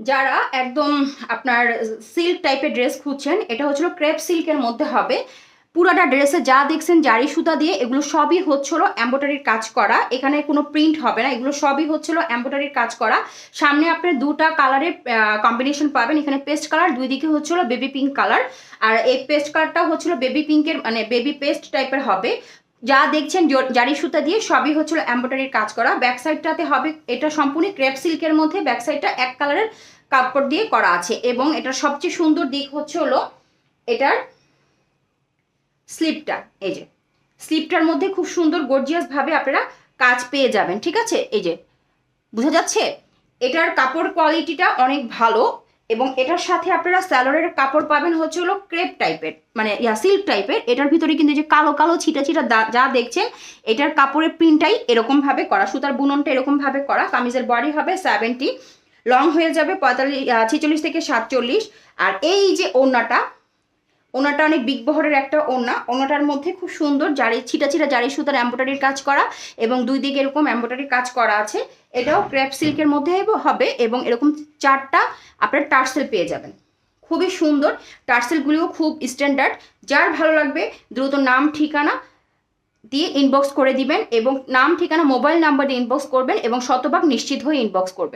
যারা একদম আপনার সিল্ক টাইপের ড্রেস খুঁজছেন, এটা হচ্ছিল ক্রেপ সিল্কের মধ্যে হবে। পুরাটা ড্রেসে যা দেখছেন, জারি সুতা দিয়ে, এগুলো সবই হচ্ছিল এম্ব্রয়ডারির কাজ করা। এখানে কোনো প্রিন্ট হবে না, এগুলো সবই হচ্ছিল এম্ব্রয়ডারির কাজ করা। সামনে আপনি দুটা কালারের কম্বিনেশন পাবেন। এখানে পেস্ট কালার দুই দিকে হচ্ছিল বেবি পিঙ্ক কালার আর এই পেস্ট কালারটা হচ্ছিল বেবি পিঙ্কের মানে বেবি পেস্ট টাইপের হবে। যা দেখছেন জারি সুতা দিয়ে সবই হচ্ছিল এম্ব্রয়ডারির কাজ করা। ব্যাক সাইডটাতে হবে, এটা সম্পূর্ণ ক্রেপ সিল্কের মধ্যে ব্যাক সাইডটা এক কালারের কাপড় দিয়ে করা আছে এবং এটার সবচেয়ে সুন্দর দিক হচ্ছে হলো এটার স্লিপটা এই যে। স্লিপটার মধ্যে খুব সুন্দর গর্জিয়াস ভাবে আপনারা কাজ পেয়ে যাবেন, ঠিক আছে? এই যে, বোঝা যাচ্ছে? এটার কাপড় কোয়ালিটিটা অনেক ভালো। এবং এটার সাথে আপনারা স্যালোরের কাপড় পাবেন হচ্ছে হলো ক্রেপ টাইপের মানে ইয়া সিল্ক টাইপের। এটার ভিতরে কিন্তু যে কালো কালো ছিটা ছিটা যা দেখছেন, এটার কাপড়ের প্রিন্টটাই এরকমভাবে করা, সুতার বুননটা এরকমভাবে করা, কামিজের বডি হবে সেভেন্টি লং হয়ে যাবে পঁয়তাল্লিশ ছেচল্লিশ থেকে সাতচল্লিশ, আর এই যে ওড়নাটা ওনাটা অনেক বিগ বহরের একটা ওড়না। ওনাটার মধ্যে খুব সুন্দর জারি, ছিটা ছিটা জারি সুতার এম্ব্রয়ডারির কাজ করা এবং দুই দিকে এরকম এম্ব্রয়ডারির কাজ করা আছে। এটাও ক্র্যাপ সিল্কের মধ্যে হবে এবং এরকম চারটা আপনার টার্সেল পেয়ে যাবেন। খুবই সুন্দর। টার্সেলগুলিও খুব স্ট্যান্ডার্ড যার ভালো লাগবে দ্রুত নাম, ঠিকানা দিয়ে ইনবক্স করে দিবেন এবং নাম, ঠিকানা মোবাইল নাম্বার দিয়ে ইনবক্স করবেন এবং শতভাগ নিশ্চিত হয়ে ইনবক্স করবেন।